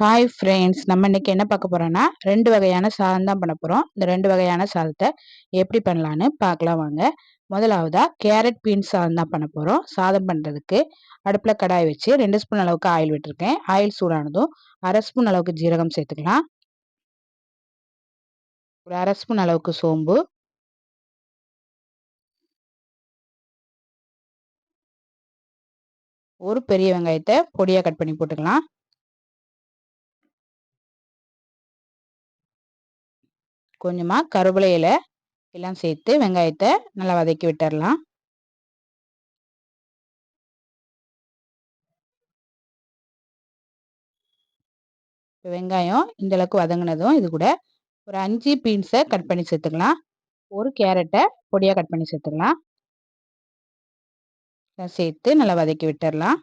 Hi friends நம்ம இன்னைக்கு என்ன பார்க்க போகிறோன்னா ரெண்டு வகையான சாதம் தான் பண்ண போகிறோம் இந்த ரெண்டு வகையான சாதத்தை எப்படி பண்ணலான்னு பார்க்கலாம் வாங்க. முதலாவதாக கேரட் பீன்ஸ் சாதம் தான் பண்ண போகிறோம் சாதம் பண்ணுறதுக்கு அடுப்பில் கடாய் வச்சு ரெண்டு ஸ்பூன் அளவுக்கு ஆயில் விட்டுருக்கேன். ஆயில் சூடானதும் அரை ஸ்பூன் அளவுக்கு ஜீரகம் சேர்த்துக்கலாம். ஒரு அரை ஸ்பூன் அளவுக்கு சோம்பு. ஒரு பெரிய வெங்காயத்தை பொடியாக கட் பண்ணி போட்டுக்கலாம். கொஞ்சமாக கருவேப்பிலை இலை எல்லாம் சேர்த்து வெங்காயத்தை நல்லா வதக்கி விட்டுடலாம் வெங்காயம் இந்தளவுக்கு வதங்கினதும் இது கூட ஒரு அஞ்சு பீன்ஸை கட் பண்ணி சேர்த்துக்கலாம். ஒரு கேரட்டை பொடியாக கட் பண்ணி சேர்த்துக்கலாம். சேர்த்து நல்லா வதக்கி விட்டுடலாம்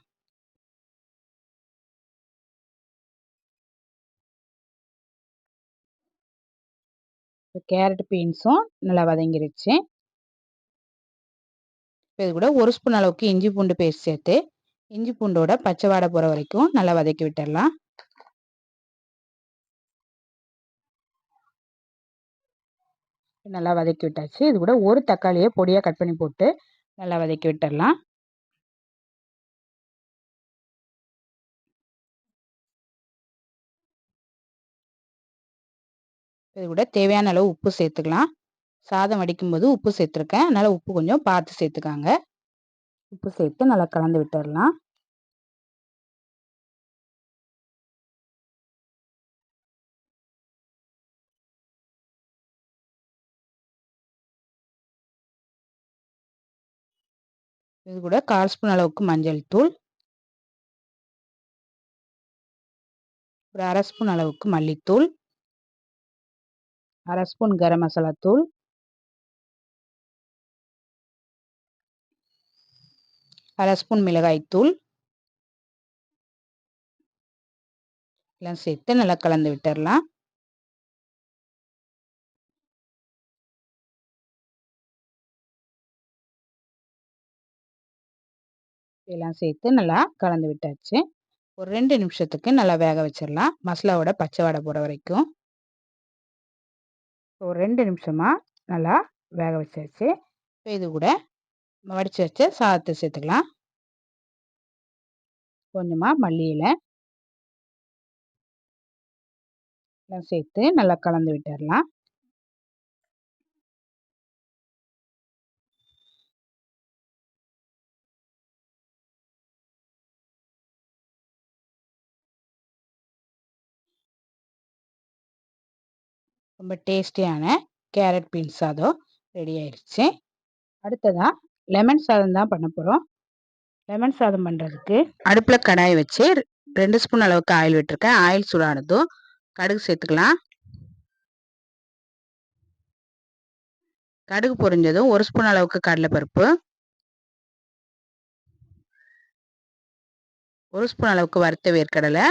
கேரட் பீன்ஸும் நல்லா வதங்கிருச்சு. இப்போ இது கூட ஒரு ஸ்பூன் அளவுக்கு இஞ்சி பூண்டு பேஸ்ட் சேர்த்து இஞ்சி பூண்டோட பச்சை வாடை போகிற வரைக்கும் நல்லா வதக்கி விட்டுடலாம். நல்லா வதக்கி விட்டாச்சு. இது கூட ஒரு தக்காளியை பொடியாக கட் பண்ணி போட்டு நல்லா வதக்கி விட்டுடலாம். இது கூட தேவையான அளவு உப்பு சேர்த்துக்கலாம். சாதம் வடிக்கும்போது உப்பு சேர்த்துருக்கேன். அதனால் உப்பு கொஞ்சம் பார்த்து சேர்த்துக்காங்க. உப்பு சேர்த்து நல்லா கலந்து விட்டுடலாம் இது கூட கால் ஸ்பூன் அளவுக்கு மஞ்சள் தூள். ஒரு அரை ஸ்பூன் அளவுக்கு மல்லித்தூள். அரை ஸ்பூன் கரம் மசாலா தூள். அரை ஸ்பூன் மிளகாய்த்தூள் எல்லாம் சேர்த்து நல்லா கலந்து விட்டுடலாம் எல்லாம் சேர்த்து நல்லா கலந்து விட்டாச்சு. ஒரு ரெண்டு நிமிஷத்துக்கு நல்லா வேக வச்சிடலாம். மசாலாவோட பச்சை வடை போட வரைக்கும். ஒரு ரெண்டு நிமிஷமாக நல்லா வேக வச்சாச்சு. இப்போ இது கூட வடித்து வச்ச சாதத்தை சேர்த்துக்கலாம் கொஞ்சமாக மல்லியில் எல்லாம் சேர்த்து நல்லா கலந்து விட்டுடலாம் ரொம்ப டேஸ்டியான கேரட் பீன்ஸ் சாதம் ரெடி ஆயிடுச்சு. அடுத்ததாக லெமன் சாதம் தான் பண்ண போகிறோம் லெமன் சாதம் பண்ணுறதுக்கு அடுப்பில் கடாய் வச்சு ரெண்டு ஸ்பூன் அளவுக்கு ஆயில் விட்டுருக்கேன். ஆயில் சூடானதும் கடுகு சேர்த்துக்கலாம். கடுகு பொரிஞ்சதும் ஒரு ஸ்பூன் அளவுக்கு கடலைப்பருப்பு. ஒரு ஸ்பூன் அளவுக்கு வறுத்த வேர்க்கடலை.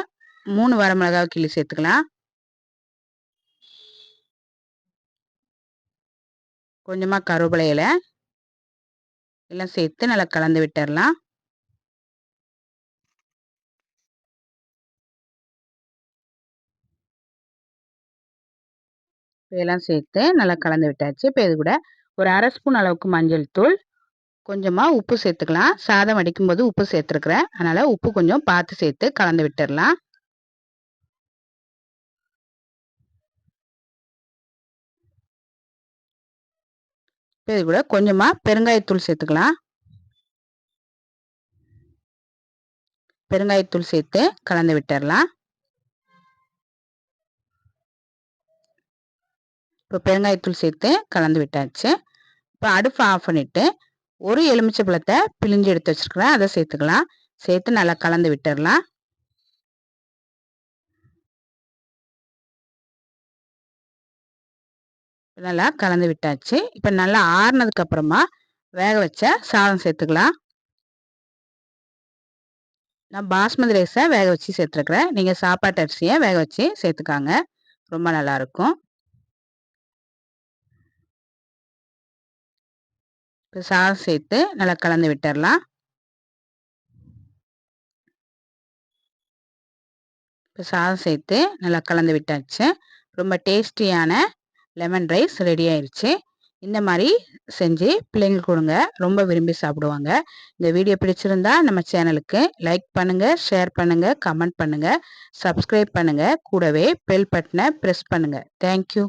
மூணு வரமிளகாய் கிள்ளி சேர்த்துக்கலாம். கொஞ்சமாக கருவேப்பிலை எல்லாம் சேர்த்து நல்லா கலந்து விட்டுடலாம் இதெல்லாம் சேர்த்து நல்லா கலந்து விட்டாச்சு. இப்போ இது கூட ஒரு அரை ஸ்பூன் அளவுக்கு மஞ்சள் தூள். கொஞ்சமாக உப்பு சேர்த்துக்கலாம். சாதம் வடிக்கும்போது உப்பு சேர்த்துருக்குறேன். அதனால் உப்பு கொஞ்சம் பார்த்து சேர்த்து கலந்து விட்டுடலாம் இது கூட கொஞ்சமாக பெருங்காயத்தூள் சேர்த்துக்கலாம். பெருங்காயத்தூள் சேர்த்து கலந்து விட்டுடலாம் இப்போ பெருங்காயத்தூள் சேர்த்து கலந்து விட்டாச்சு. இப்போ அடுப்பு ஆஃப் பண்ணிவிட்டு ஒரு எலுமிச்சை பழத்தை பிழிஞ்சு எடுத்து வச்சுருக்கிறேன். அதை சேர்த்துக்கலாம். சேர்த்து நல்லா கலந்து விட்டுடலாம் நல்லா கலந்து விட்டாச்சு. இப்போ நல்லா ஆறுனதுக்கு அப்புறமா வேக வச்ச சாதம் சேர்த்துக்கலாம். நான் பாஸ்மதி ரைஸை வேக வச்சு சேர்த்துருக்குறேன். நீங்கள் சாப்பாட்டு அரிசியை வேக வச்சு சேர்த்துக்காங்க. ரொம்ப நல்லாயிருக்கும் இப்போ சாதம் சேர்த்து நல்லா கலந்து விட்டுடலாம் இப்போ சாதம் சேர்த்து நல்லா கலந்து விட்டாச்சு. ரொம்ப டேஸ்டியான லெமன் ரைஸ் ரெடி ஆயிடுச்சு இந்த மாதிரி செஞ்சு பிள்ளைங்களுக்கு கொடுங்க. ரொம்ப விரும்பி சாப்பிடுவாங்க. இந்த வீடியோ பிடிச்சிருந்தா நம்ம சேனலுக்கு லைக் பண்ணுங்கள் ஷேர் பண்ணுங்கள் கமெண்ட் பண்ணுங்கள் சப்ஸ்கிரைப் பண்ணுங்கள் கூடவே பெல் பட்டனை ப்ரெஸ் பண்ணுங்கள் தேங்க்யூ